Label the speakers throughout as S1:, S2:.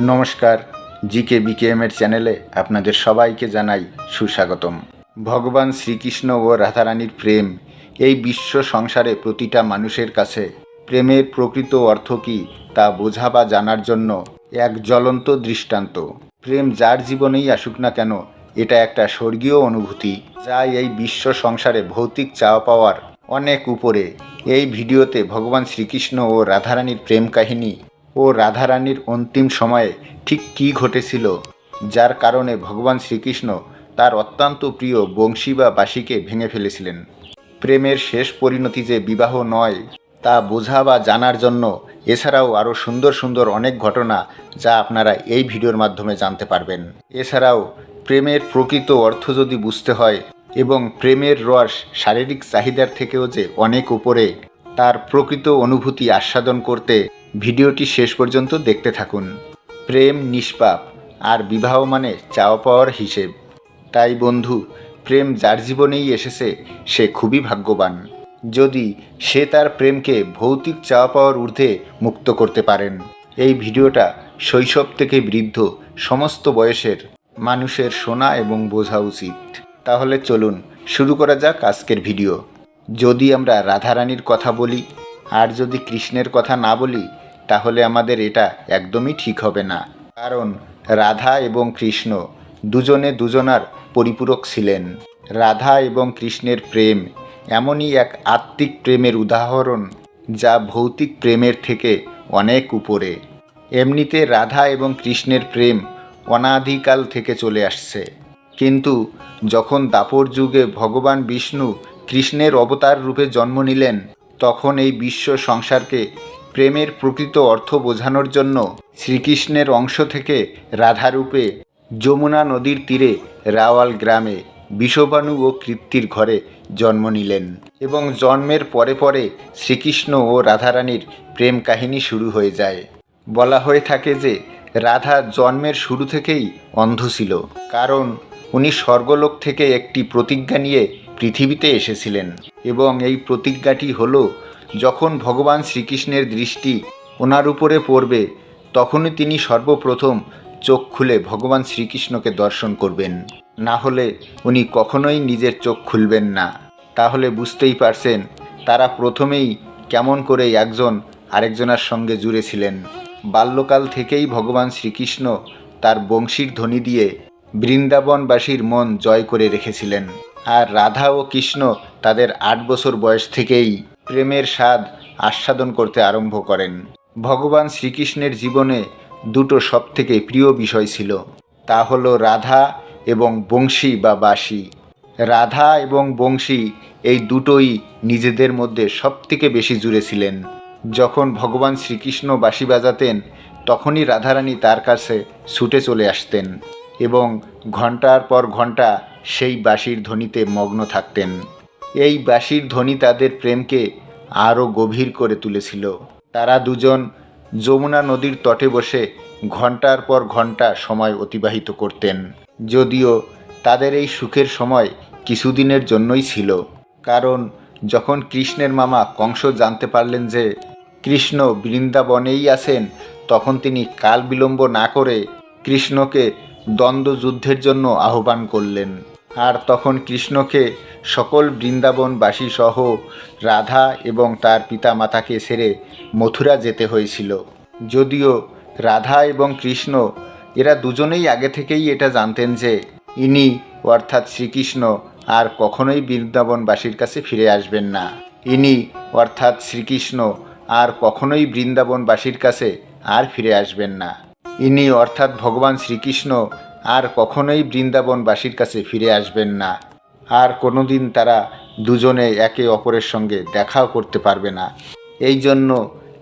S1: নমস্কার, GK BKM এর চ্যানেলে আপনাদের সবাইকে জানাই সুস্বাগতম। ভগবান শ্রীকৃষ্ণ ও রাধারানীর প্রেম, এই বিশ্ব সংসারে প্রতিটা মানুষের কাছে প্রেমের প্রকৃত অর্থ কী তা বোঝা বা জানার জন্য এক জ্বলন্ত দৃষ্টান্ত। প্রেম যার জীবনেই আসুক না কেন, এটা একটা স্বর্গীয় অনুভূতি, যা এই বিশ্ব সংসারে ভৌতিক চাওয়া পাওয়ার অনেক উপরে। এই ভিডিওতে ভগবান শ্রীকৃষ্ণ ও রাধারানীর প্রেম কাহিনী ও রাধারানীর অন্তিম সময়ে ঠিক কী ঘটেছিল, যার কারণে ভগবান শ্রীকৃষ্ণ তার অত্যন্ত প্রিয় বংশী বা বাসীকে ভেঙে ফেলেছিলেন। প্রেমের শেষ পরিণতি যে বিবাহ নয়, তা বোঝা বা জানার জন্য এছাড়াও আরও সুন্দর সুন্দর অনেক ঘটনা যা আপনারা এই ভিডিওর মাধ্যমে জানতে পারবেন। এছাড়াও প্রেমের প্রকৃত অর্থ যদি বুঝতে হয় এবং প্রেমের রস শারীরিক চাহিদার থেকেও যে অনেক উপরে, তার প্রকৃত অনুভূতি আস্বাদন করতে ভিডিওটি শেষ পর্যন্ত দেখতে থাকুন। প্রেম নিষ্পাপ, আর বিবাহ মানে চাওয়া পাওয়ার হিসেব। তাই বন্ধু, প্রেম যার জীবনেই এসেছে, সে খুবই ভাগ্যবান। যদি সে তার প্রেমকে ভৌতিক চাওয়া পাওয়ার ঊর্ধ্বে মুক্ত করতে পারেন। এই ভিডিওটা শৈশব থেকে বৃদ্ধ, সমস্ত বয়সের মানুষের শোনা এবং বোঝা উচিত। তাহলে চলুন, শুরু করা যাক আজকের ভিডিও। যদি আমরা রাধারানীর কথা বলি, আর যদি কৃষ্ণের কথা না বলি তাহলে আমাদের এটা একদমই ঠিক হবে না। কারণ রাধা এবং কৃষ্ণ দুজনে দুজনার পরিপূরক ছিলেন। রাধা এবং কৃষ্ণের প্রেম এমনই এক আত্মিক প্রেমের উদাহরণ যা ভৌতিক প্রেমের থেকে অনেক উপরে। এমনিতে রাধা এবং কৃষ্ণের প্রেম অনাদিকাল থেকে চলে আসছে। কিন্তু যখন দাপর যুগে ভগবান বিষ্ণু কৃষ্ণের অবতার রূপে জন্ম নিলেন, তখন এই বিশ্ব সংসারকে প্রেমের প্রকৃত অর্থ বোঝানোর জন্য শ্রীকৃষ্ণের অংশ থেকে রাধারূপে যমুনা নদীর তীরে রাওয়াল গ্রামে বিষবাণু ও কৃত্তির ঘরে জন্ম নিলেন এবং জন্মের পরে পরে শ্রীকৃষ্ণ ও রাধারানীর প্রেম কাহিনী শুরু হয়ে যায়। বলা হয়ে থাকে যে রাধা জন্মের শুরু থেকেই অন্ধ ছিল, কারণ উনি স্বর্গলোক থেকে একটি প্রতিজ্ঞা নিয়ে পৃথিবীতে এসেছিলেন এবং এই প্রতিজ্ঞাটি হলো যখন ভগবান শ্রীকৃষ্ণের দৃষ্টি ওনার উপরে পড়বে, তখনই তিনি সর্বপ্রথম চোখ খুলে ভগবান শ্রীকৃষ্ণকে দর্শন করবেন। না হলে উনি কখনোই নিজের চোখ খুলবেন না। তাহলে বুঝতেই পারছেন, তারা প্রথমেই কেমন করে একজন আরেকজনের সঙ্গে জুড়েছিলেন। বাল্যকাল থেকেই ভগবান শ্রীকৃষ্ণ তার বংশীর ধ্বনি দিয়ে বৃন্দাবনবাসীর মন জয় করে রেখেছিলেন। আর রাধা ও কৃষ্ণ তাদের আট বছর বয়স থেকেই প্রেমের স্বাদ আস্বাদন করতে আরম্ভ করেন। ভগবান শ্রীকৃষ্ণের জীবনে দুটো সবথেকে প্রিয় বিষয় ছিল। তা হলো রাধা এবং বংশী বা বাঁশি রাধা এবং বংশী এই দুটোই নিজেদের মধ্যে সবথেকে বেশি জুড়ে ছিলেন। যখন ভগবান শ্রীকৃষ্ণ বাঁশি বাজাতেন, তখনই রাধারানী তার কাছে ছুটে চলে আসতেন এবং ঘণ্টার পর ঘণ্টা সেই বাঁশির ধ্বনিতে মগ্ন থাকতেন। এই বাঁশির ধ্বনি তাদের প্রেমকে আরও গভীর করে তুলেছিল। তারা দুজন যমুনা নদীর তটে বসে ঘণ্টার পর ঘণ্টা সময় অতিবাহিত করতেন। যদিও তাদের এই সুখের সময় কিছুদিনের জন্যই ছিল। কারণ যখন কৃষ্ণের মামা কংস জানতে পারলেন যে কৃষ্ণ বৃন্দাবনেই আছেন, তখন তিনি কাল বিলম্ব না করে কৃষ্ণকে দ্বন্দ্বযুদ্ধের জন্য আহ্বান করলেন। আর তখন কৃষ্ণকে সকল বৃন্দাবনবাসী সহ রাধা এবং তার পিতামাতাকে ছেড়ে মথুরা যেতে হয়েছিল। যদিও রাধা এবং কৃষ্ণ, এরা দুজনেই আগে থেকেই এটা জানতেন যে ইনি, অর্থাৎ শ্রীকৃষ্ণ, আর কখনোই বৃন্দাবনবাসীর কাছে ফিরে আসবেন না। ইনি, অর্থাৎ শ্রীকৃষ্ণ, আর কখনোই বৃন্দাবনবাসীর কাছে আর ফিরে আসবেন না। ইনি, অর্থাৎ ভগবান শ্রীকৃষ্ণ আর কখনোই বৃন্দাবনবাসীর কাছে ফিরে আসবেন না। আর কোনোদিন তারা দুজনে একে অপরের সঙ্গে দেখাও করতে পারবে না। এই জন্য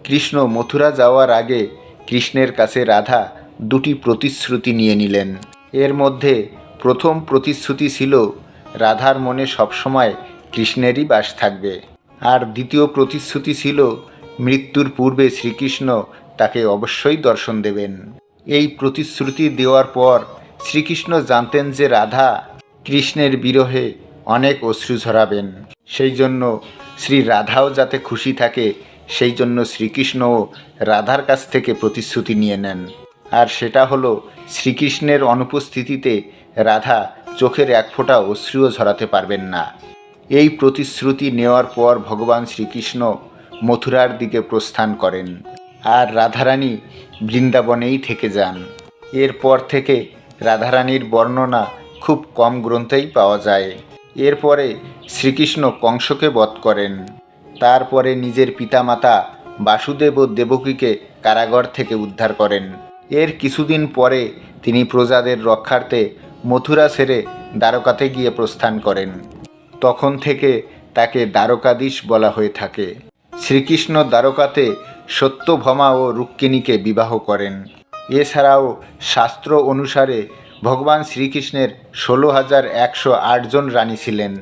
S1: কৃষ্ণ মথুরা যাওয়ার আগে কৃষ্ণের কাছে রাধা দুটি প্রতিশ্রুতি নিয়ে নিলেন। এর মধ্যে প্রথম প্রতিশ্রুতি ছিল, রাধার মনে সবসময় কৃষ্ণেরই বাস থাকবে। আর দ্বিতীয় প্রতিশ্রুতি ছিল, মৃত্যুর পূর্বে শ্রীকৃষ্ণ তাকে অবশ্যই দর্শন দেবেন। এই প্রতিশ্রুতি দেওয়ার পর শ্রীকৃষ্ণ জানতেন যে রাধা কৃষ্ণের বিরহে অনেক অশ্রু ঝরাবেন। সেই জন্য শ্রী রাধাও যাতে খুশি থাকে, সেই জন্য শ্রীকৃষ্ণও রাধার কাছ থেকে প্রতিশ্রুতি নিয়ে নেন। আর সেটা হলো, শ্রীকৃষ্ণের অনুপস্থিতিতে রাধা চোখের এক ফোঁটা অশ্রুও ঝরাতে পারবেন না। এই প্রতিশ্রুতি নেওয়ার পর ভগবান শ্রীকৃষ্ণ মথুরার দিকে প্রস্থান করেন। আর রাধারানী বৃন্দাবনেই থেকে যান। এরপর থেকে রাধারানীর বর্ণনা খুব কম গ্রন্থেই পাওয়া যায়। এরপরে শ্রীকৃষ্ণ কংসকে বধ করেন। তারপরে নিজের পিতামাতা বাসুদেব ও দেবকীকে কারাগার থেকে উদ্ধার করেন। এর কিছুদিন পরে তিনি প্রজাদের রক্ষার্থে মথুরা ছেড়ে দ্বারকাতে গিয়ে প্রস্থান করেন। তখন থেকে তাকে দ্বারকাধীশ বলা হয়ে থাকে। শ্রীকৃষ্ণ দ্বারকাতে সত্যভমা ও রুক্মিণীকে বিবাহ করেন। এছাড়াও শাস্ত্র অনুসারে ভগবান শ্রীকৃষ্ণের ষোলো হাজার একশো আটজন রানী ছিলেন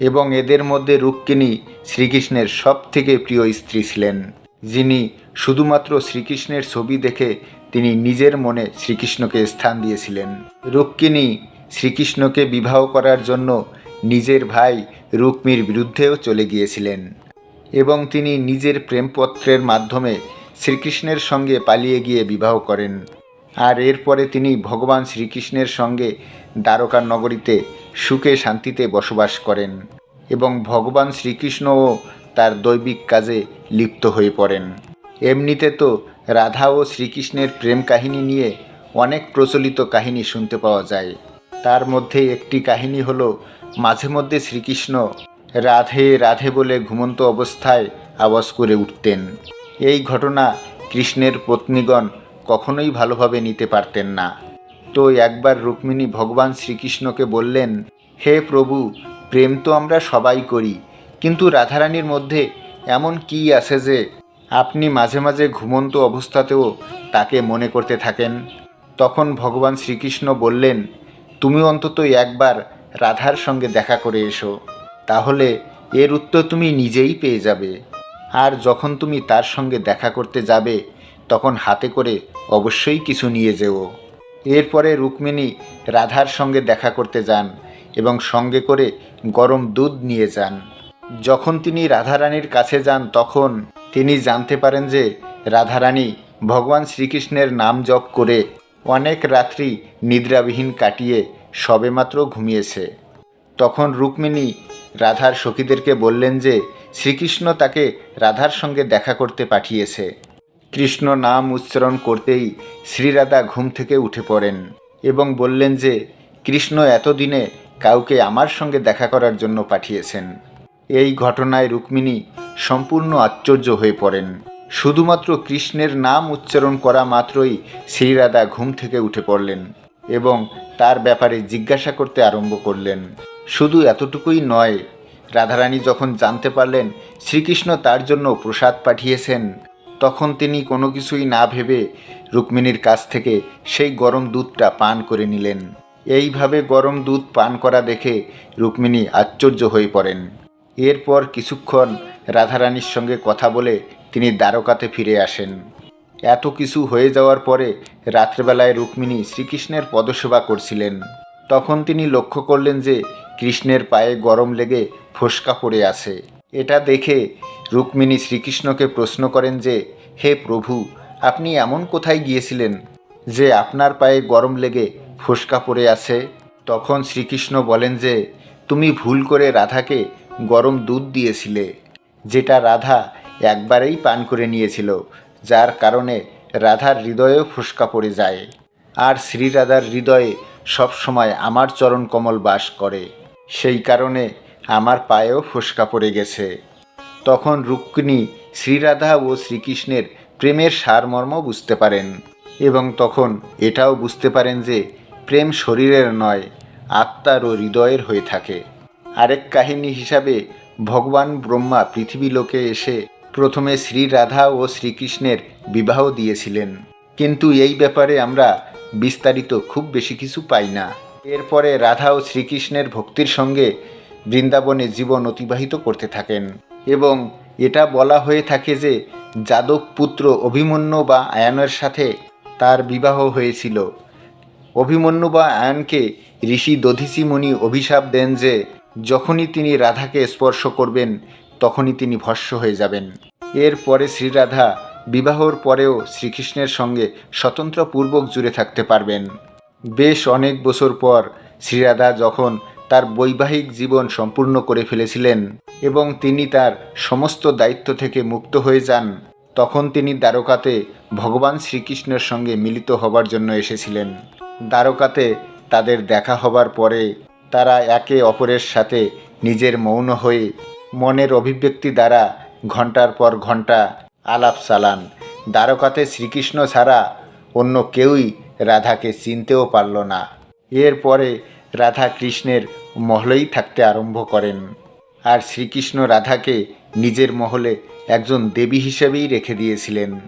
S1: এবং এদের মধ্যে রুক্মিণী শ্রীকৃষ্ণের সব থেকে প্রিয় স্ত্রী ছিলেন, যিনি শুধুমাত্র শ্রীকৃষ্ণের ছবি দেখে তিনি নিজের মনে শ্রীকৃষ্ণকে স্থান দিয়েছিলেন। রুক্মিণী শ্রীকৃষ্ণকে বিবাহ করার জন্য নিজের ভাই রুক্মির বিরুদ্ধেও চলে গিয়েছিলেন এবং তিনি নিজের প্রেমপত্রের মাধ্যমে শ্রীকৃষ্ণের সঙ্গে পালিয়ে গিয়ে বিবাহ করেন। আর এরপরে তিনি ভগবান শ্রীকৃষ্ণের সঙ্গে দ্বারকা নগরীতে সুখে শান্তিতে বসবাস করেন এবং ভগবান শ্রীকৃষ্ণও তার দৈবিক কাজে লিপ্ত হয়ে পড়েন। এমনিতে তো রাধা ও শ্রীকৃষ্ণের প্রেম কাহিনী নিয়ে অনেক প্রচলিত কাহিনী শুনতে পাওয়া যায়। তার মধ্যে একটি কাহিনী হলো, মাঝে মধ্যে শ্রীকৃষ্ণ রাধে রাধে বলে ঘুমন্ত অবস্থায় আওয়াজ করে উঠতেন। এই ঘটনা কৃষ্ণের পত্নীগণ কখনোই ভালোভাবে নিতে পারতেন না। তো একবার রুক্মিণী ভগবান শ্রীকৃষ্ণকে বললেন, হে প্রভু, প্রেম তো আমরা সবাই করি, কিন্তু রাধারানীর মধ্যে এমন কি আছে যে আপনি মাঝে মাঝে ঘুমন্ত অবস্থাতেও তাকে মনে করতে থাকেন? তখন ভগবান শ্রীকৃষ্ণ বললেন, তুমি অন্তত একবার রাধার সঙ্গে দেখা করে এসো, তাহলে এর উত্তর তুমি নিজেই পেয়ে যাবে। আর যখন তুমি তার সঙ্গে দেখা করতে যাবে, তখন হাতে করে অবশ্যই কিছু নিয়ে যেও। এরপরে রুক্মিণী রাধার সঙ্গে দেখা করতে যান এবং সঙ্গে করে গরম দুধ নিয়ে যান। যখন তিনি রাধারানীর কাছে যান, তখন তিনি জানতে পারেন যে রাধারানী ভগবান শ্রীকৃষ্ণের নাম জপ করে অনেক রাত্রি নিদ্রাবিহীন কাটিয়ে সবেমাত্র ঘুমিয়েছে। তখন রুক্মিণী রাধার সখীদেরকে বললেন যে শ্রীকৃষ্ণ তাকে রাধার সঙ্গে দেখা করতে পাঠিয়েছে। কৃষ্ণ নাম উচ্চারণ করতেই শ্রীরাধা ঘুম থেকে উঠে পড়েন এবং বললেন যে, কৃষ্ণ এতদিনে কাউকে আমার সঙ্গে দেখা করার জন্য পাঠিয়েছেন। এই ঘটনায় রুক্মিণী সম্পূর্ণ আশ্চর্য হয়ে পড়েন। শুধুমাত্র কৃষ্ণের নাম উচ্চারণ করা মাত্রই শ্রীরাধা ঘুম থেকে উঠে পড়লেন এবং তার ব্যাপারে জিজ্ঞাসা করতে আরম্ভ করলেন। শুধু এতটুকুই নয় রাধারানী যখন জানতে পারলেন শ্রীকৃষ্ণ তার জন্য প্রসাদ পাঠিয়েছেন, তখন তিনি কোনো কিছুই না ভেবে রুক্মিণীর কাছ থেকে সেই গরম দুধটা পান করে নিলেন। এইভাবে গরম দুধ পান করা দেখে রুক্মিণী আশ্চর্য হয়ে পড়েন। এরপর কিছুক্ষণ রাধারানীর সঙ্গে কথা বলে তিনি দ্বারকাতে ফিরে আসেন। এত কিছু হয়ে যাওয়ার পরে রাত্রেবেলায় রুক্মিণী শ্রীকৃষ্ণের পদসেবা করছিলেন। তখন তিনি লক্ষ্য করলেন যে কৃষ্ণের পায়ে গরম লেগে ফোসকা পড়ে আছে। এটা দেখে রুক্মিণী শ্রীকৃষ্ণকে প্রশ্ন করেন যে, হে প্রভু, আপনি এমন কোথায় গিয়েছিলেন যে আপনার পায়ে গরম লেগে ফোসকা পড়ে আছে? তখন শ্রীকৃষ্ণ বলেন যে, তুমি ভুল করে রাধাকে গরম দুধ দিয়েছিলে, যেটা রাধা একবারেই পান করে নিয়েছিল, যার কারণে রাধার হৃদয়েও ফুসকা পড়ে যায়। আর শ্রীরাধার হৃদয়ে সবসময় আমার চরণ কমল বাস করে। সেই কারণে আমার পায়েও ফুসকা পড়ে গেছে। তখন রুক্মিণী শ্রীরাধা ও শ্রীকৃষ্ণের প্রেমের সারমর্ম বুঝতে পারেন এবং তখন এটাও বুঝতে পারেন যে প্রেম শরীরের নয়, আত্মার ও হৃদয়ের হয়ে থাকে। আরেক কাহিনী হিসাবে ভগবান ব্রহ্মা পৃথিবী লোকে এসে প্রথমে শ্রী রাধা ও শ্রীকৃষ্ণের বিবাহ দিয়েছিলেন। কিন্তু এই ব্যাপারে আমরা বিস্তারিত খুব বেশি কিছু পাই না। এরপরে রাধা ও শ্রীকৃষ্ণের ভক্তির সঙ্গে বৃন্দাবনে জীবন অতিবাহিত করতে থাকেন এবং এটা বলা হয়ে থাকে যে যাদব পুত্র অভিমন্যু বা আয়নের সাথে তার বিবাহ হয়েছিল। অভিমন্যু বা আয়নকে ঋষি দধিসি মুনি অভিশাপ দেন যে যখনই তিনি রাধাকে স্পর্শ করবেন, তখনই তিনি ভস্য হয়ে যাবেন। এরপরে শ্রীরাধা বিবাহর পরেও শ্রীকৃষ্ণের সঙ্গে স্বতন্ত্রপূর্বক জুড়ে থাকতে পারবেন। বেশ অনেক বছর পর শ্রীরাধা যখন তার বৈবাহিক জীবন সম্পূর্ণ করে ফেলেছিলেন এবং তিনি তার সমস্ত দায়িত্ব থেকে মুক্ত হয়ে যান। তখন তিনি দ্বারকাতে ভগবান শ্রীকৃষ্ণের সঙ্গে মিলিত হবার জন্য এসেছিলেন। দ্বারকাতে তাদের দেখা হবার পরে তারা একে অপরের সাথে নিজের মৌন হয়ে মনের অভিব্যক্তি দ্বারা ঘণ্টার পর ঘণ্টা আলাপ চালান। দ্বারকাতে শ্রীকৃষ্ণ ছাড়া অন্য কেউই রাধাকে চিনতেও পারল না। এরপরে রাধা কৃষ্ণের মহলেই থাকতে আরম্ভ করেন। আর শ্রীকৃষ্ণ রাধাকে নিজের মহলে একজন দেবী হিসেবেই রেখে দিয়েছিলেন।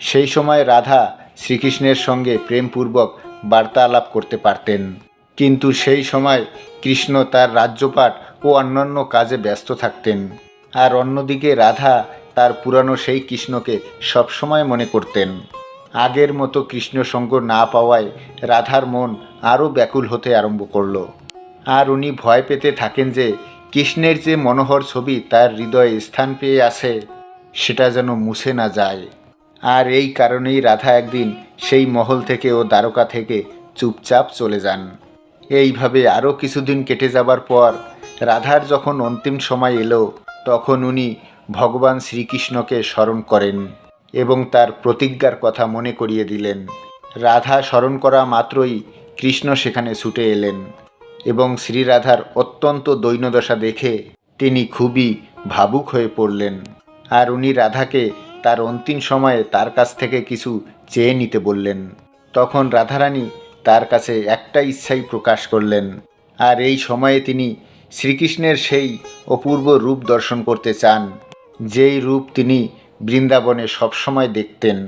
S1: সেই সময় রাধা শ্রীকৃষ্ণের সঙ্গে প্রেমপূর্বক বার্তালাপ করতে পারতেন। কিন্তু সেই সময় কৃষ্ণ তার রাজ্যপাট ও অন্যান্য কাজে ব্যস্ত থাকতেন। আর অন্যদিকে রাধা তার পুরানো সেই কৃষ্ণকে সবসময় মনে করতেন। আগের মতো কৃষ্ণ সঙ্গ না পাওয়ায় রাধার মন আরও ব্যাকুল হতে আরম্ভ করল। আর উনি ভয় পেতে থাকেন যে কৃষ্ণের যে মনোহর ছবি তার হৃদয়ে স্থান পেয়ে আছে, সেটা যেন মুছে না যায়। আর এই কারণেই রাধা একদিন সেই মহল থেকে ও দ্বারকা থেকে চুপচাপ চলে যান। এইভাবে আরও কিছুদিন কেটে যাবার পর রাধার যখন অন্তিম সময় এলো, তখন উনি ভগবান শ্রীকৃষ্ণকে স্মরণ করেন। এবং তার প্রতিজ্ঞার কথা মনে করিয়ে দিলেন। রাধা স্মরণ করা মাত্রই কৃষ্ণ সেখানে ছুটে এলেন এবং শ্রীরাধার অত্যন্ত দৈন্যদশা দেখে তিনি খুবই ভাবুক হয়ে পড়লেন। আর উনি রাধাকে তার অন্তিম সময়ে তার কাছ থেকে কিছু চেয়ে নিতে বললেন। তখন রাধারানী তার কাছে একটা ইচ্ছাই প্রকাশ করলেন। আর এই সময়ে তিনি শ্রীকৃষ্ণের সেই অপূর্ব রূপ দর্শন করতে চান। যেই রূপ তিনি বৃন্দাবনে সবসময় দেখতেন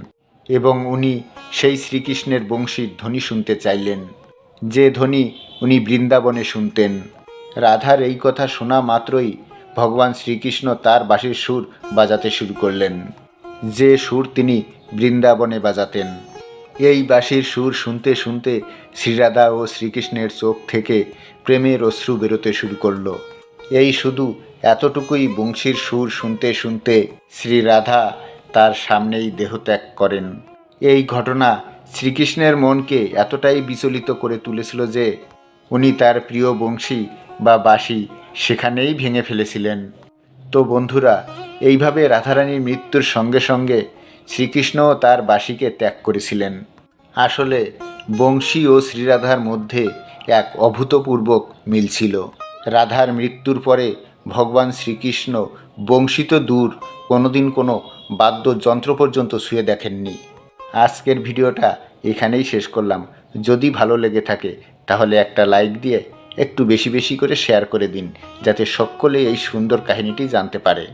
S1: এবং উনি সেই শ্রীকৃষ্ণের বংশীর ধ্বনি শুনতে চাইলেন। যে ধ্বনি উনি বৃন্দাবনে শুনতেন। রাধার এই কথা শোনা মাত্রই ভগবান শ্রীকৃষ্ণ তার বাঁশির সুর বাজাতে শুরু করলেন। যে সুর তিনি বৃন্দাবনে বাজাতেন। এই বাঁশির সুর শুনতে শুনতে শ্রীরাধা ও শ্রীকৃষ্ণের চোখ থেকে প্রেমের অশ্রু বেরোতে শুরু করল। এই শুধু এতটুকুই বংশীর সুর শুনতে শুনতে শ্রীরাধা তার সামনেই দেহত্যাগ করেন। এই ঘটনা শ্রীকৃষ্ণের মনকে এতটাই বিচলিত করে তুলেছিল যে উনি তার প্রিয় বংশী বা বাঁশি সেখানেই ভেঙে ফেলেছিলেন। তো বন্ধুরা, এইভাবে রাধারানীর মৃত্যুর সঙ্গে সঙ্গে শ্রীকৃষ্ণও তার বাঁশিকে ত্যাগ করেছিলেন। আসলে বংশী ও শ্রীরাধার মধ্যে এক অভূতপূর্বক মিল ছিল। রাধার মৃত্যুর পরে ভগবান শ্রীকৃষ্ণ বংশিত দূর কোনোদিন কোনো বাদ্যযন্ত্র পর্যন্ত শুয়ে দেখেননি। আজকের ভিডিওটা এখানেই শেষ করলাম। যদি ভালো লেগে থাকে, তাহলে একটা লাইক দিয়ে একটু বেশি বেশি করে শেয়ার করে দিন, যাতে সকলে এই সুন্দর কাহিনীটি জানতে পারে।